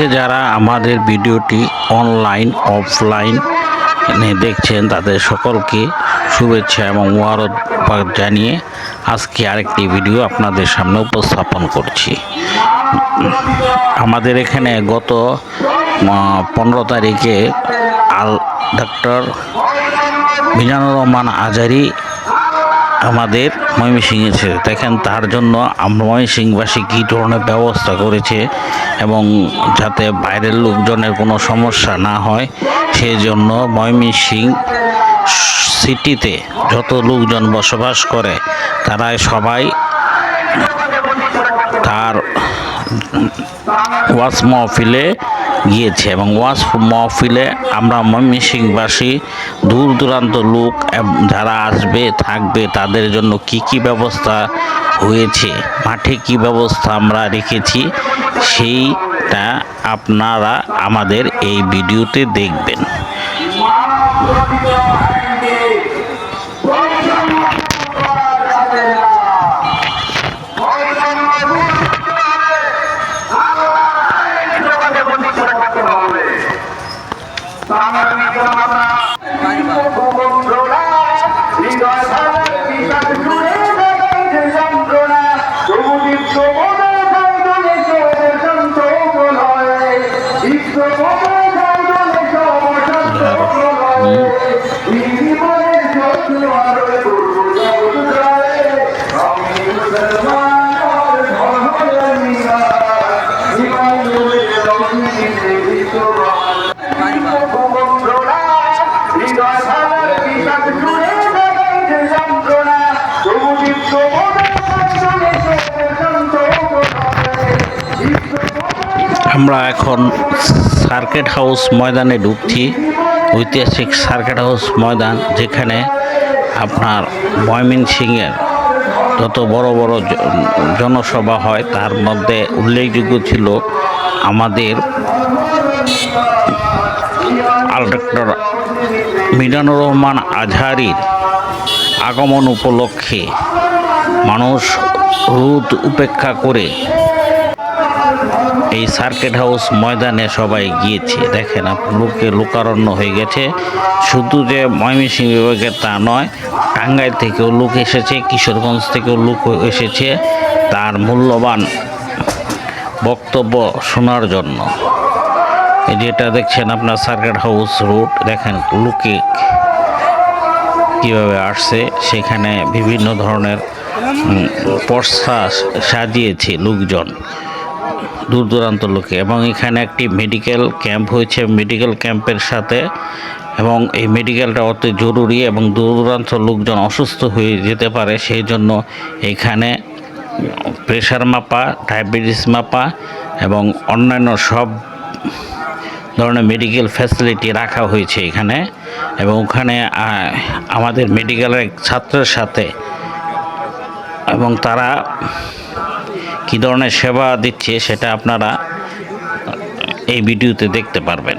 আজকে যারা আমাদের ভিডিওটি অনলাইন অফলাইন দেখছেন, তাদের সকলকে শুভেচ্ছা এবং মোবারকবাদ জানিয়ে আজকে আরেকটি ভিডিও আপনাদের সামনে উপস্থাপন করছি। আমাদের এখানে গত পনেরো তারিখে আল ডক্টর মিজানুর রহমান আজারি আমাদের ময়মনসিংহে দেখেন, তার জন্য ময়মনসিংহবাসী কী ধরনের ব্যবস্থা করেছে এবং যাতে বাইরের লোকজনের কোনো সমস্যা না হয় সেই জন্য ময়মনসিংহ সিটিতে যত লোকজন বসবাস করে, তারাই সবাই তার ওয়াজ মহফিলে গিয়েছে এবং ওয়াজ মহফিলে আমরা ময়মনসিংহবাসী দূর দূরান্ত লোক যারা আসবে, থাকবে, তাদের জন্য কি কি ব্যবস্থা হয়েছে, মাঠে কি ব্যবস্থা আমরা রেখেছি, সেইটা আপনারা আমাদের এই ভিডিওতে দেখবেন। আমরা এখন সার্কিট হাউস ময়দানে ঢুকছি, ঐতিহাসিক সার্কিট হাউস ময়দান, যেখানে আপনার ময়মিন সিংয়ের যত বড় বড় জনসভা হয়, তার মধ্যে উল্লেখযোগ্য ছিল আমাদের আল ডক্টর মিজানুর রহমান আজহারির আগমন উপলক্ষে মানুষ রোদ উপেক্ষা করে এই সার্কিট হাউস ময়দানে সবাই গিয়েছে। দেখেন লোকে লোকারণ্য হয়ে গেছে। শুধু যে ময়মনসিংহ বিভাগের তা নয়, টাঙ্গাইল থেকেও লোক এসেছে, কিশোরগঞ্জ থেকেও লোক এসেছে। তার মূল্যবান বক্তব্য শোনার জন্য। যেটা দেখছেন আপনার সার্কিট হাউস রোড দেখেন লোকে কীভাবে আসছে, সেখানে বিভিন্ন ধরনের পর্সা সাজিয়েছে লোকজন। দূর দূরান্ত লোকে। এবং এখানে একটি মেডিকেল ক্যাম্প হয়েছে। মেডিকেল ক্যাম্পের সাথে এবং এই মেডিকেলটা অত জরুরি এবং দূর দূরান্ত লোকজন অসুস্থ হয়ে যেতে পারে। সেই জন্য এখানে প্রেশার মাপা ডায়াবেটিস মাপা এবং অন্যান্য সব ধরনের মেডিকেল ফ্যাসিলিটি রাখা হয়েছে এখানে। এবং ওখানে আমাদের মেডিকেলের ছাত্রের সাথে এবং তারা কী ধরনের সেবা দিচ্ছে সেটা আপনারা এই ভিডিওতে দেখতে পারবেন।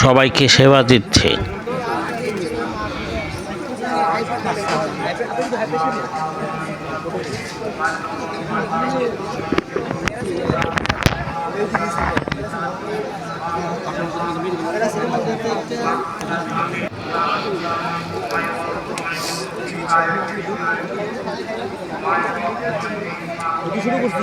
সবাইকে সেবা দিচ্ছে। শুরু করছি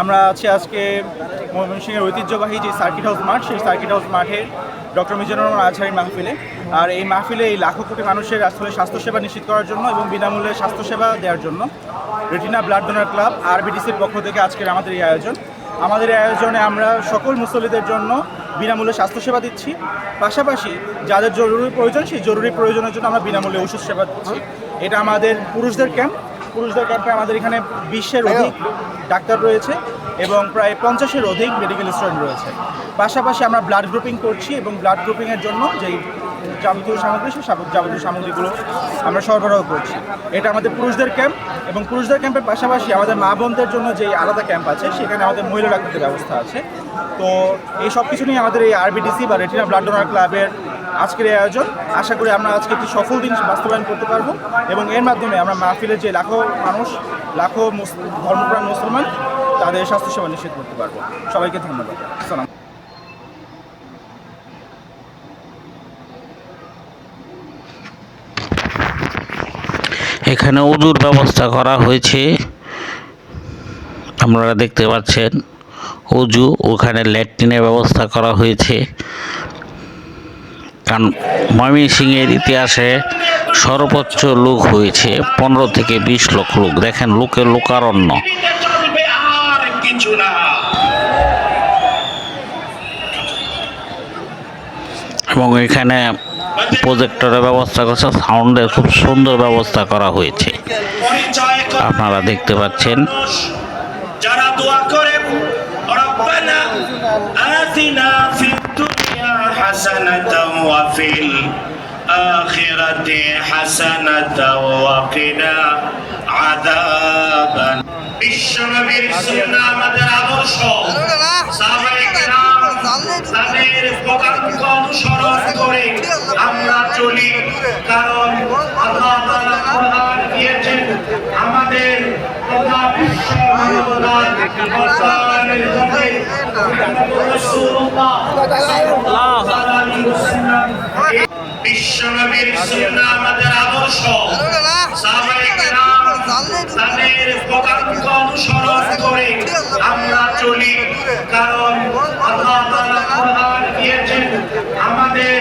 আমরা আছি আজকে ময়মনসিংহের ঐতিহ্যবাহী যে সার্কিট হাউস মাঠ, সেই সার্কিট হাউস মাঠে ডক্টর মিজানুর রহমান আজহারি মাহফিলে। আর এই মাহফিলে এই লাখো কোটি মানুষের আসলে স্বাস্থ্যসেবা নিশ্চিত করার জন্য এবং বিনামূল্যে স্বাস্থ্যসেবা দেওয়ার জন্য রেটিনা ব্লাড ডোনার ক্লাব আর বিডিসির পক্ষ থেকে আজকের আমাদের এই আয়োজন। আমাদের এই আয়োজনে আমরা সকল মুসল্লিদের জন্য বিনামূল্যে স্বাস্থ্যসেবা দিচ্ছি। পাশাপাশি যাদের জরুরি প্রয়োজন, সেই জরুরি প্রয়োজনের জন্য আমরা বিনামূল্যে ওষুধ সেবা দিচ্ছি। এটা আমাদের পুরুষদের ক্যাম্প পুরুষদের ক্যাম্পে আমাদের এখানে বিশ্বের অধিক ডাক্তার রয়েছে এবং প্রায় পঞ্চাশের অধিক মেডিকেল স্টুডেন্ট রয়েছে। পাশাপাশি আমরা ব্লাড গ্রুপিং করছি এবং ব্লাড গ্রুপিংয়ের জন্য যেই যাবতীয় সামগ্রী সেই যাবতীয় সামগ্রীগুলো আমরা সরবরাহ করছি। এটা আমাদের পুরুষদের ক্যাম্প এবং পুরুষদের ক্যাম্পের পাশাপাশি আমাদের মা বোনদের জন্য যে আলাদা ক্যাম্প আছে সেখানে আমাদের মহিলা ডাক্তারদের ব্যবস্থা আছে। তো এই সব কিছু নিয়ে আমাদের এই আরবিডিসি বা রেটিনা ব্লাড ডোনার ক্লাবের আজকের এই আয়োজন। আশা করি আমরা আজকে একটি সফল দিন বাস্তবায়ন করতে পারব এবং এর মাধ্যমে আমরা মাহফিলের যে লাখো মানুষ, লাখো ধর্মপ্রাণ মুসলমান, তাদের স্বাস্থ্যসেবা নিশ্চিত করতে পারব। সবাইকে ধন্যবাদ। সালাম এখানে উজুর ব্যবস্থা করা হয়েছে। আপনারা দেখতে পাচ্ছেন, উজু, ওখানে ল্যাট্রিনের ব্যবস্থা করা হয়েছে। কারণ ময়মনসিংহের ইতিহাসে সর্বোচ্চ লোক হয়েছে পনেরো থেকে বিশ লক্ষ লোক। দেখেন লোকের লোকারণ্য। এবং এখানে প্রজেক্টরের ব্যবস্থা করছে, সাউন্ডের খুব সুন্দর ব্যবস্থা করা হয়েছে। আপনারা দেখতে পাচ্ছেন। যারা আখিরাতি হাসানাতাও ওয়া কিনা আযাবান বিশ্বনবীর সুন্নাহ আমাদের আদর্শ। সাহাবায়ে পদাঙ্ক অনুসরণ করে আমরা চলি। কারণ আল্লাহ তাআলা কোরআন দিয়েছেন, আমাদের তথা বিশ্ব মানবতার বিশ্বনবীর সুন্নাহ আমাদের আদর্শ অনুসরণ করে আমরা চলি কারণ দিয়েছেন আমাদের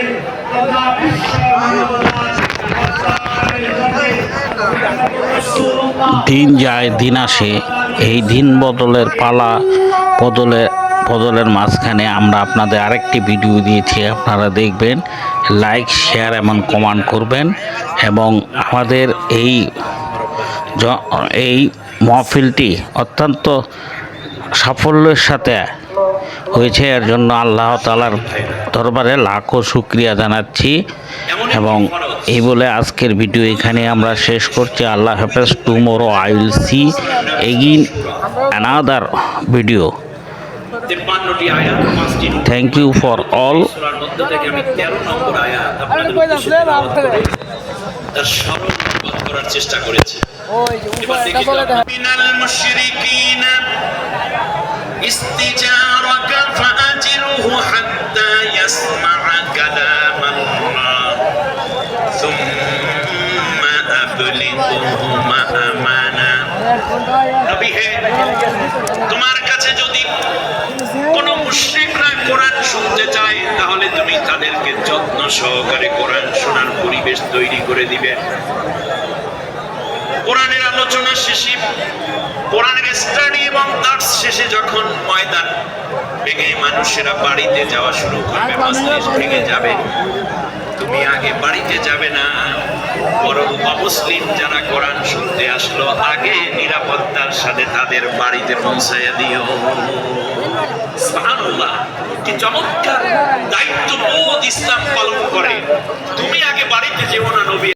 দিন যায়, দিন আসে। এই দিন বদলের পালা বদলে, বদলের মাঝখানে আমরা আপনাদের আরেকটি ভিডিও দিয়েছি, আপনারা দেখবেন লাইক শেয়ার এবং কমেন্ট করবেন এবং আমাদের এই এই মহফিলটি অত্যন্ত সাফল্যের সাথে হয়েছে, এর জন্য আল্লাহ তালার দরবারে লাখো শুক্রিয়া জানাচ্ছি এবং এই বলে আজকের ভিডিও এখানে আমরা শেষ করছি। আল্লাহ হাফেজ tomorrow I will see again another video thank you for all চেষ্টা তোমার কাছে যদি কোন মুশরিকরা কোরআন শুনতে চায়, তাহলে তুমি তাদেরকে যত্ন সহকারে কোরআন শোনার পরিবেশ তৈরি করে দিবে। কোরআনের আলোচনা শেষে, কোরআনের স্টাডি এবং দার্স শেষে যখন ময়দান ভেঙে মানুষেরা বাড়িতে যাওয়া শুরু করবে ভেঙে যাবে, তুমি আগে বাড়িতে যাবে না। বরং অমুসলিম যারা কোরআন শুনতে আসলো, আগে নিরাপত্তার সাথে তাদের বাড়িতে পৌঁছাইয়া দিও। কি চমৎকার দায়িত্ব ইসলাম পালন করে। তুমি আগে বাড়িতে যেও না, নবী।